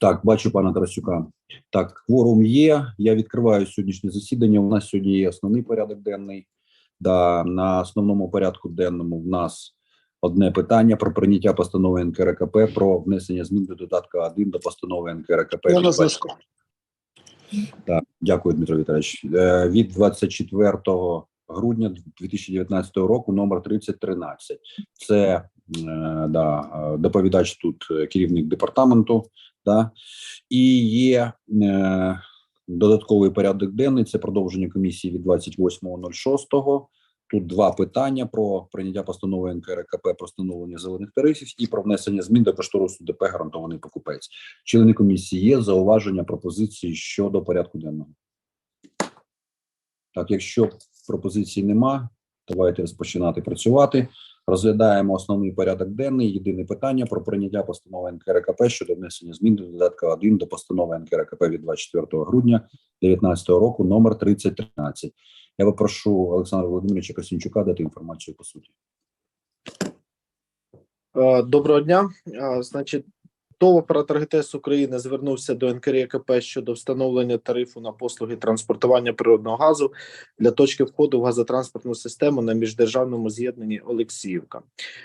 Так, бачу пана Тарасюка. Так, кворум є. Я відкриваю сьогоднішнє засідання. У нас сьогодні є основний порядок денний. Да, на основному порядку денному в нас одне питання про прийняття постанови НКРКП про внесення змін до додатка 1 до постанови НКРКП. Я на зв'язку. Так, дякую, Дмитро Віталійович. Е, Від 24 грудня 2019 року, номер 3013. Це е, да, е, доповідач тут керівник департаменту. Да, і є е, додатковий порядок денний. Це продовження комісії від 28.06. Тут два питання про прийняття постанови НКРКП про встановлення зелених тарифів і про внесення змін до кошторису ДП гарантований покупець. Члени комісії є зауваження пропозиції щодо порядку денного. Так, якщо пропозицій нема, давайте розпочинати працювати. Розглядаємо основний порядок денний. Єдине питання про прийняття постанови НКРКП щодо внесення змін до додатка 1 до постанови НКРКП від 24 грудня 2019 року, номер 3013. Я попрошу Олександра Володимировича Косінчука дати інформацію по суті. Е, Доброго дня. Е, Значить, ТОВ оператор ГТС України звернувся до НКРЄКП щодо встановлення тарифу на послуги транспортування природного газу для точки входу в газотранспортну систему на міждержавному з'єднанні Олексіївка.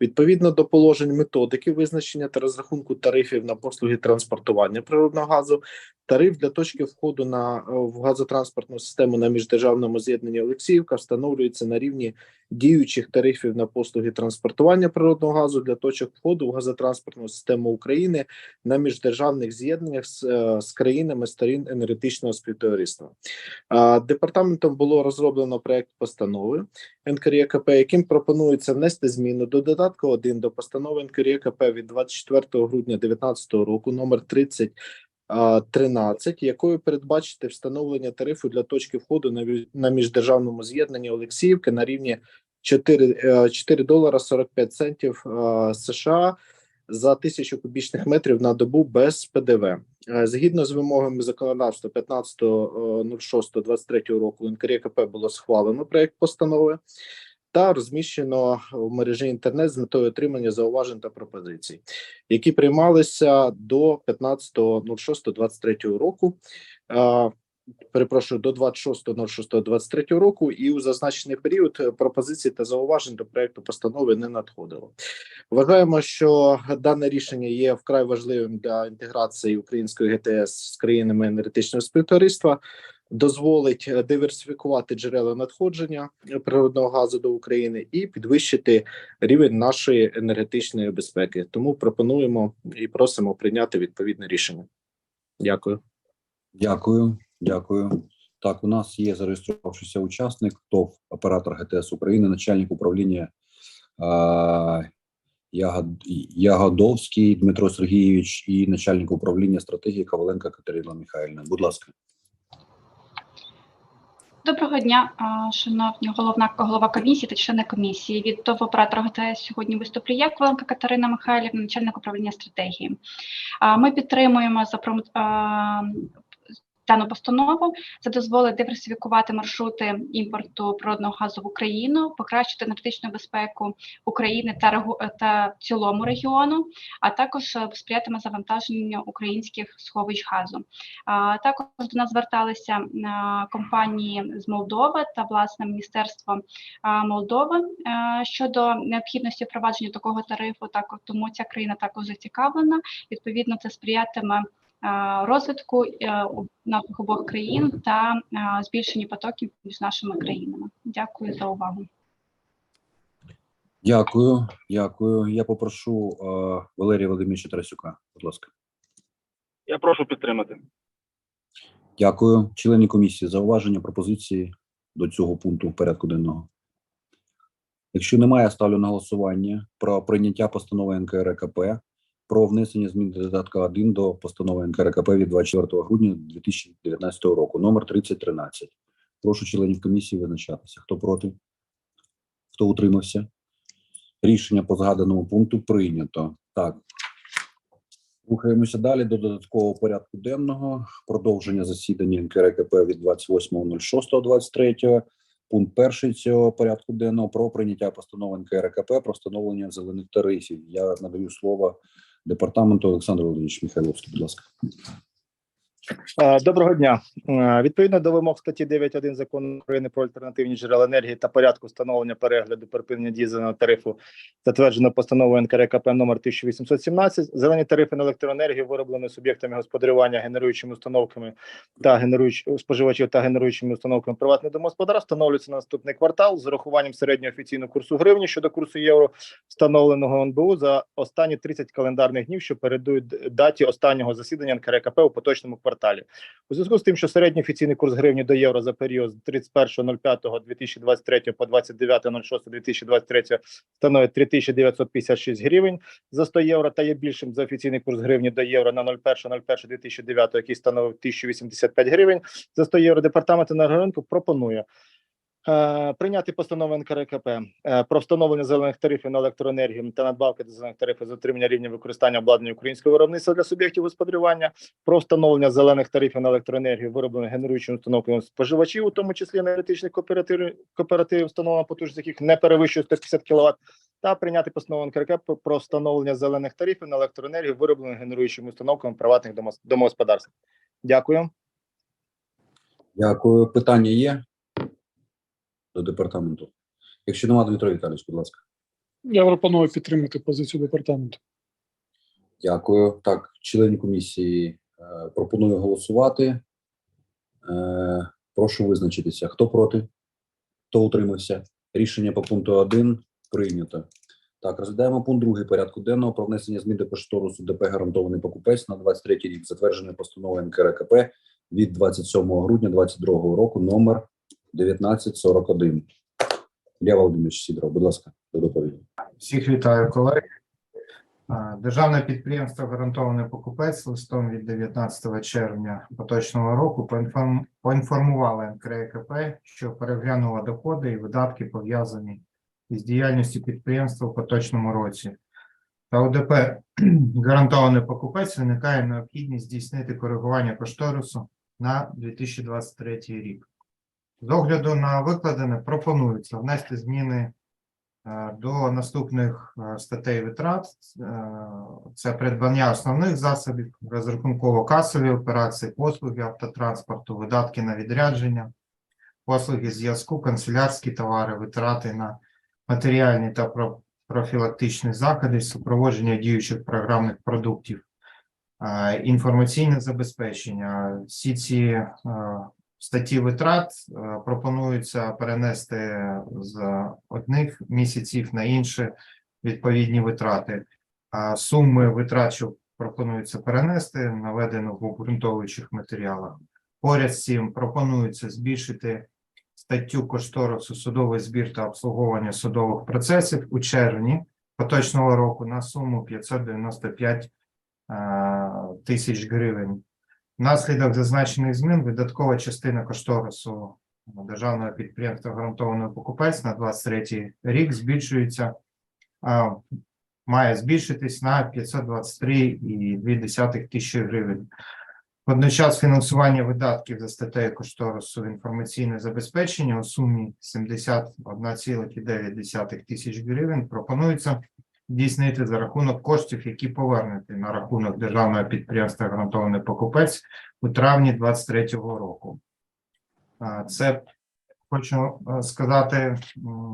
Відповідно до положень методики визначення та розрахунку тарифів на послуги транспортування природного газу, тариф для точки входу на е, в газотранспортну систему на міждержавному з'єднанні Олексіївка встановлюється на рівні діючих тарифів на послуги транспортування природного газу для точок входу в газотранспортну систему України на міждержавних з'єднаннях з, е, з країнами сторін енергетичного співтовариства. Департаментом було розроблено проект постанови НКРЄКП, яким пропонується внести зміну до додатку 1 до постанови НКРЄКП від 24 грудня 2019 року номер 30 а, 13, якою передбачити встановлення тарифу для точки входу на, міждержавному з'єднанні Олексіївки на рівні 4, е, 4 долара 45 центів е, США за тисячу кубічних метрів на добу без ПДВ. Е, Згідно з вимогами законодавства 15.06.23 року НКРЄКП було схвалено проект постанови та розміщено в мережі інтернет з метою отримання зауважень та пропозицій, які приймалися до 15.06.23 року. Перепрошую до 26.06.23 року, і у зазначений період е, пропозицій та зауважень до проекту постанови не надходило. Вважаємо, що дане рішення є вкрай важливим для інтеграції української ГТС з країнами енергетичного співтовариства, дозволить е, диверсифікувати джерела надходження е, природного газу до України і підвищити рівень нашої енергетичної безпеки. Тому пропонуємо і просимо прийняти відповідне рішення. Дякую. Дякую, дякую. Так, у нас є зареєструвавшийся учасник, ТОВ оператор ГТС України, начальник управління Ягод- Ягодовський Дмитро Сергійович і начальник управління стратегії Коваленка Катерина Михайлівна. Будь ласка. Доброго дня, шановні головна голова комісії та члени комісії. Від ТОВ оператора ГТС сьогодні виступлю я, Кваленка Катерина Михайлівна, начальник управління стратегії. Ми підтримуємо за дану постанову. Це дозволить диверсифікувати маршрути імпорту природного газу в Україну, покращити енергетичну безпеку України та регу- та цілому регіону, а також е, сприятиме завантаженню українських сховищ газу. А, Також до нас зверталися а, компанії з Молдови та власне Міністерство а, Молдови е, щодо необхідності впровадження такого тарифу. Так тому ця країна також зацікавлена. Відповідно, це сприятиме а, розвитку е, наших обох країн та а, збільшенню потоків між нашими країнами. Дякую за увагу. Дякую, дякую. Я попрошу е, Валерія Володимировича Тарасюка. Будь ласка. Я прошу підтримати. Дякую. Члени комісії, зауваження, пропозиції до цього пункту порядку денного. Якщо немає, ставлю на голосування про прийняття постанови НКРКП про внесення змін до додатка 1 до постанови НКРКП від 24 грудня 2019 року, номер 3013. Прошу членів комісії визначатися. Хто проти? Хто утримався? Рішення по згаданому пункту прийнято. Так. Рухаємося далі до додаткового порядку денного. Продовження засідання НКРКП від 28.06.23. Пункт перший цього порядку денного про прийняття постанови НКРКП про встановлення зелених тарифів. Я надаю слово департаменту Олександр Володимирович Михайловський, будь ласка. Е, Доброго дня. Е, Відповідно до вимог статті 9.1 закону України про альтернативні джерела енергії та порядку встановлення перегляду припинення дізельного тарифу, затверджено постановою НКРКП номер 1817, зелені тарифи на електроенергію, вироблені суб'єктами господарювання, генеруючими установками та генеруюч... споживачів та генеруючими установками приватних домогосподарств, встановлюється на наступний квартал з урахуванням середнього офіційного курсу гривні щодо курсу євро, встановленого НБУ за останні 30 календарних днів, що передують даті останнього засідання НКРКП у поточному кварталі. У зв'язку з тим, що середній офіційний курс гривні до євро за період з 31.05.2023 по 29.06.2023 становить 3956 гривень за 100 євро та є більшим за офіційний курс гривні до євро на 01.01.2009, який становив 1085 гривень за 100 євро. Департамент енергоринку пропонує Прийняти постанову НКРКП е, про встановлення зелених тарифів на електроенергію та надбавки до зелених тарифів з отримання рівня використання обладнання українського виробництва для суб'єктів господарювання, про встановлення зелених тарифів на електроенергію, вироблених генеруючими установками споживачів, у тому числі енергетичних кооперативів, кооперативів, встановлена потужність яких не перевищує 150 кВт, та прийняти постанову НКРКП про встановлення зелених тарифів на електроенергію, вироблених генеруючими установками приватних домогосподарств. Дякую. Дякую. Питання є до департаменту? Якщо немає, Дмитро Віталійович, будь ласка. Я пропоную підтримати позицію департаменту. Дякую. Так, члени комісії е, пропоную голосувати. Е, прошу визначитися. Хто проти? Хто утримався? Рішення по пункту 1 прийнято. Так, розглядаємо пункт другий порядку денного про внесення змін до кошторису ДП гарантований покупець на 23 рік, затверджений постановою НКРКП від 27 грудня 2022 року, номер 1941. Ілля Володимирович Сідоров, будь ласка, до доповіді. Всіх вітаю, колеги. Державне підприємство «Гарантований покупець» листом від 19 червня поточного року поінформ- поінформувало НКРЕКП, що переглянула доходи і видатки, пов'язані із діяльністю підприємства в поточному році. Та у ДП «Гарантований покупець» виникає необхідність здійснити коригування кошторису на 2023 рік. З огляду на викладене пропонується внести зміни е, до наступних е, статей витрат: Е, це придбання основних засобів, розрахунково-касові операції, послуги автотранспорту, видатки на відрядження, послуги зв'язку, канцелярські товари, витрати на матеріальні та профілактичні заходи, супроводження діючих програмних продуктів, інформаційне забезпечення. Всі ці статті витрат е, пропонується перенести з одних місяців на інші відповідні витрати. А суми витрат, пропонується перенести, наведено в обґрунтовуючих матеріалах. Поряд з цим пропонується збільшити статтю кошторису судовий збір та обслуговування судових процесів у червні поточного року на суму 595 е, тисяч гривень. Внаслідок зазначених змін видаткова частина кошторису державного підприємства гарантований покупець на 23 рік збільшується, а, має збільшитись на 523,2 тисячі гривень. Водночас фінансування видатків за статтею кошторису інформаційне забезпечення у сумі 71,9 тисяч гривень пропонується здійснити за рахунок коштів, які повернуті на рахунок державного підприємства гарантований покупець у травні 2023 року. Це хочу е, сказати,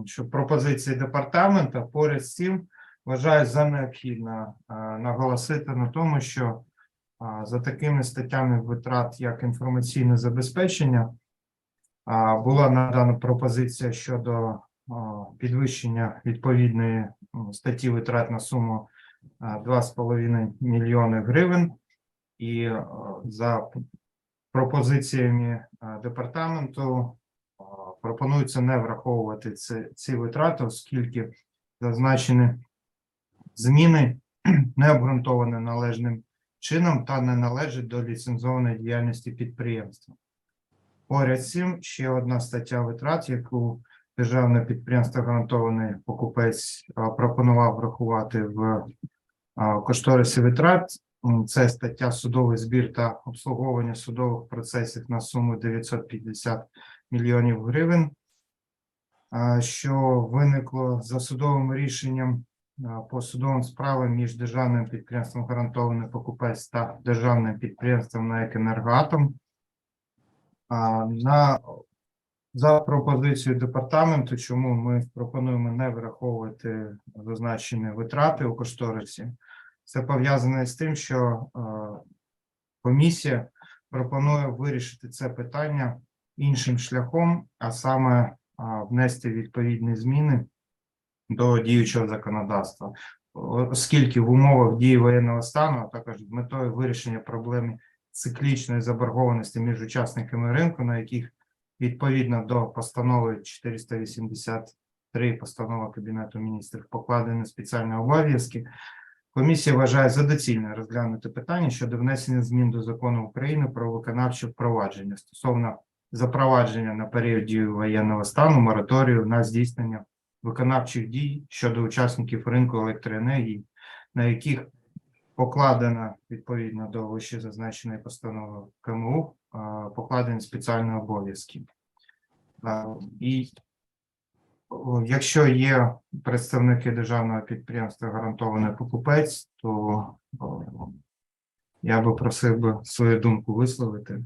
що пропозиції департамента поряд з цим вважаю за необхідно е, наголосити на тому, що за такими статтями витрат, як інформаційне забезпечення, була надана пропозиція щодо підвищення відповідної статті витрат на суму а, 2,5 мільйони гривень. І е, за пропозиціями е, департаменту е, пропонується не враховувати ці, ці витрати, оскільки зазначені зміни не обґрунтовані належним чином та не належать до ліцензованої діяльності підприємства. Поряд з цим ще одна стаття витрат, яку державне підприємство гарантований покупець пропонував врахувати в кошторисі витрат. Це стаття судовий збір та обслуговування судових процесів на суму 950 мільйонів гривень, що виникло за судовим рішенням по судовим справам між державним підприємством гарантований покупець та державним підприємством НАЕК «Енергоатом». На за пропозицією департаменту, чому ми пропонуємо не враховувати зазначені витрати у кошторисі, це пов'язане з тим, що е, комісія пропонує вирішити це питання іншим шляхом, а саме внести відповідні зміни до діючого законодавства, оскільки в умовах дії воєнного стану, а також з метою вирішення проблеми циклічної заборгованості між учасниками ринку, на яких відповідно до постанови 483 постанови Кабінету міністрів покладені спеціальні обов'язки. Комісія вважає за доцільне розглянути питання щодо внесення змін до закону України про виконавче впровадження стосовно запровадження на період дії воєнного стану мораторію на здійснення виконавчих дій щодо учасників ринку електроенергії, на яких покладено відповідно до вище зазначеної постанови КМУ, покладені спеціальні обов'язки. І якщо є представники державного підприємства гарантований покупець, то я би просив би свою думку висловити.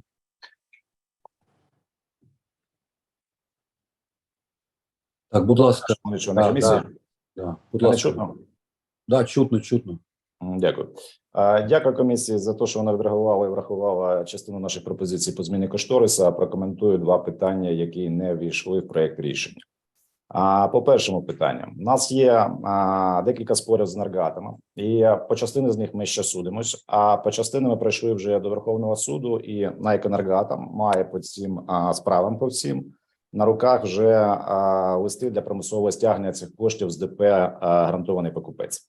Так, будь ласка. Вони Да, да, да. Будь ласка. чутно? Да, чутно, чутно. Дякую. Дякую комісії за те, що вона відреагувала і врахувала частину наших пропозицій по зміні кошториса. Прокоментую два питання, які не війшли в проект рішення. А по першому питанню, у нас є декілька спорів з енергатами, і по частини з них ми ще судимось. А по частини ми пройшли вже до Верховного суду, і НАЙК «Енергоатом» має по цим справам по всім на руках вже листи для примусового стягнення цих коштів з ДП гарантований покупець.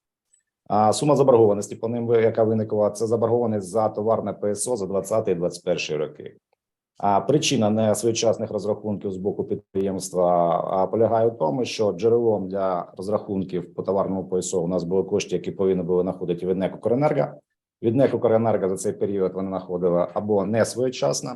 А сума заборгованості по ним, яка виникла, це заборгованість за товарне ПСО за 20 і 21 роки. А причина несвоєчасних розрахунків з боку підприємства полягає в тому, що джерелом для розрахунків по товарному ПСО у нас були кошти, які повинні були знаходити від НЕК «Укренерго». Від НЕК «Укренерго» за цей період вони знаходили або не своєчасно,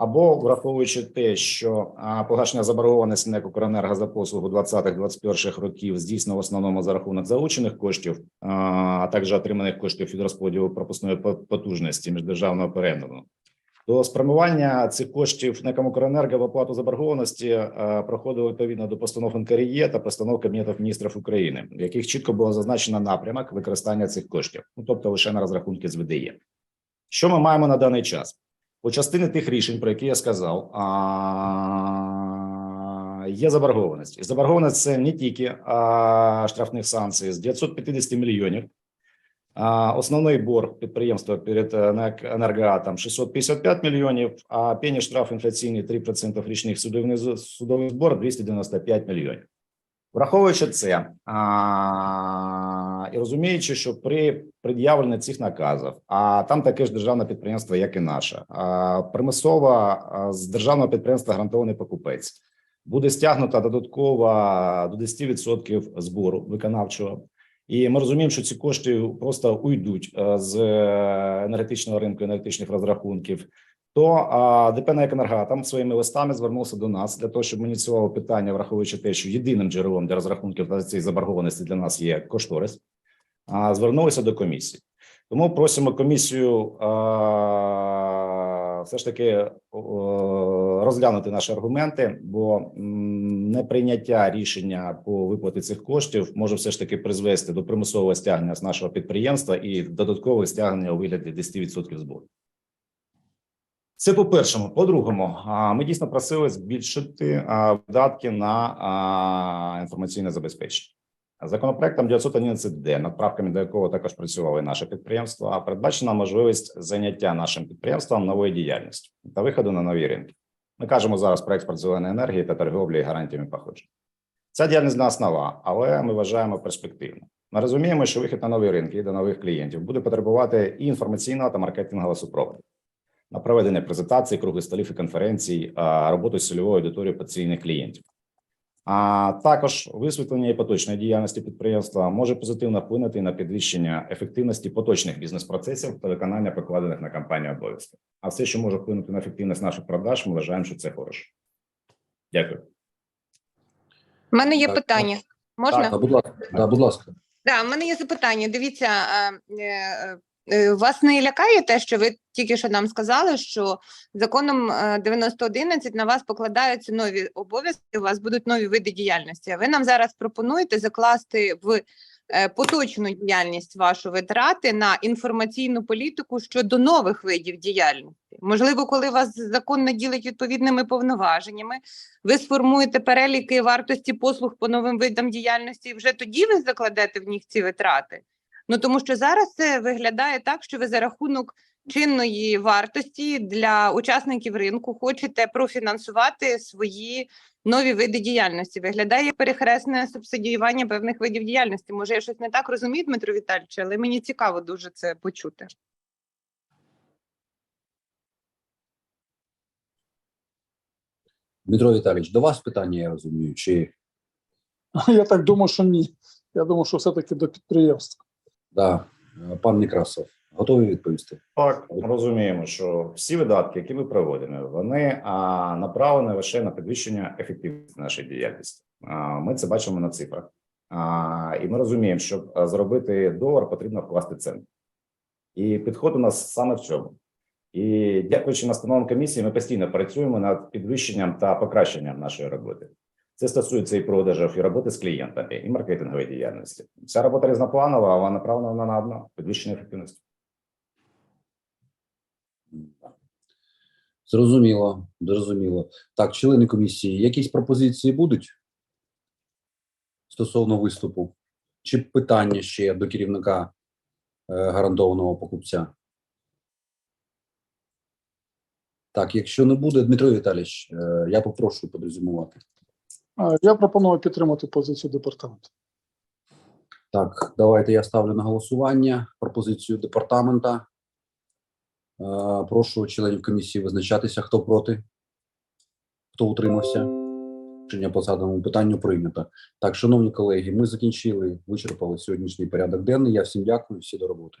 або враховуючи те, що погашення заборгованості НЕК «Укренерго» за послугу 20-21 років здійснено в основному за рахунок залучених коштів, а, також отриманих коштів від розподілу пропускної по- потужності міждержавного перегляду. До спрямування цих коштів НЕКом «Укренерго» в оплату заборгованості проходило відповідно до постанов НКРЄ та постанов Кабінету міністрів України, в яких чітко було зазначено напрямок використання цих коштів, ну тобто лише на розрахунки з ВДЄ. Що ми маємо на даний час? По частині тих рішень, про які я сказав, є заборгованість. І заборгованість це не тільки штрафних санкцій з 950 мільйонів. Основний борг підприємства перед е, «Енергоатом» 655 мільйонів, а пені штраф інфляційний 3% річних судовий збор 295 мільйонів. Враховуючи це а, і розуміючи, що при пред'явленні цих наказів, а там таке ж державне підприємство, як і наше, а, примусово з державного підприємства гарантований покупець буде стягнута додатково до 10% збору виконавчого. І ми розуміємо, що ці кошти просто уйдуть е, з е, енергетичного ринку, енергетичних розрахунків. То ДП «НАЕК «Енергоатом» своїми листами звернувся до нас для того, щоб ми ініціювали питання, враховуючи те, що єдиним джерелом для розрахунків та цієї заборгованості для нас є кошторис. Звернулися до комісії. Тому просимо комісію все ж таки розглянути наші аргументи, бо неприйняття рішення по виплаті цих коштів може все ж таки призвести до примусового стягнення з нашого підприємства і додаткового стягнення у вигляді 10% збору. Це по першому. По другому, ми дійсно просили збільшити видатки на інформаційне забезпечення. Законопроектом 911-д, над правками до якого також працювали наше підприємство, передбачена можливість заняття нашим підприємством новою діяльністю та виходу на нові ринки. Ми кажемо зараз про експорт зеленої енергії та торговлі гарантіями походження. Ця діяльність для нас нова, але ми вважаємо перспективну. Ми розуміємо, що вихід на нові ринки і до нових клієнтів буде потребувати і інформаційного та маркетингового супроводу проведення презентацій, круглих столів і конференцій, роботу з цільовою аудиторією потенційних клієнтів. А також висвітлення і поточної діяльності підприємства може позитивно вплинути на підвищення ефективності поточних бізнес-процесів та виконання покладених на компанію обов'язків. А все, що може вплинути на ефективність наших продаж, ми вважаємо, що це хороше. Дякую. У мене є Так, питання. Можна? Да, будь ласка. Да, будь ласка. Да, в мене є запитання. Дивіться, е, е, вас не лякає те, що ви тільки що нам сказали, що законом е, 9011 на вас покладаються нові обов'язки, у вас будуть нові види діяльності. А ви нам зараз пропонуєте закласти в е, поточну діяльність вашу витрати на інформаційну політику щодо нових видів діяльності. Можливо, коли вас закон наділить відповідними повноваженнями, ви сформуєте переліки вартості послуг по новим видам діяльності, і вже тоді ви закладете в них ці витрати. Ну тому що зараз це виглядає так, що ви за рахунок чинної вартості для учасників ринку хочете профінансувати свої нові види діяльності. Виглядає як перехресне субсидіювання певних видів діяльності. Може, я щось не так розумію, Дмитро Віталійович, але мені цікаво дуже це почути. Дмитро Віталійович, до вас питання, я розумію, чи Я так думаю, що ні. Я думаю, що все-таки до підприємств. Да, е, пан Некрасов, готові відповісти? Так, розуміємо, що всі видатки, які ми проводимо, вони а, направлені лише на підвищення ефективності нашої діяльності. А, ми це бачимо на цифрах. А, і ми розуміємо, щоб зробити долар, потрібно вкласти цент. І підход у нас саме в цьому. І дякуючи настановам комісії, ми постійно працюємо над підвищенням та покращенням нашої роботи. Це стосується і продажів, і роботи з клієнтами, і маркетингової діяльності. Вся робота різнопланова, але направлена на одно підвищення ефективності. Зрозуміло, зрозуміло. Так, члени комісії, якісь пропозиції будуть стосовно виступу? Чи питання ще до керівника е, гарантованого покупця? Так, якщо не буде, Дмитро Віталійович, е, я попрошу підрезюмувати. Я пропоную підтримати позицію департаменту. Так, давайте я ставлю на голосування пропозицію департамента. Е, Прошу членів комісії визначатися, хто проти, хто утримався. Рішення по заданому питанню прийнято. Так, шановні колеги, ми закінчили, вичерпали сьогоднішній порядок денний. Я всім дякую, всі до роботи.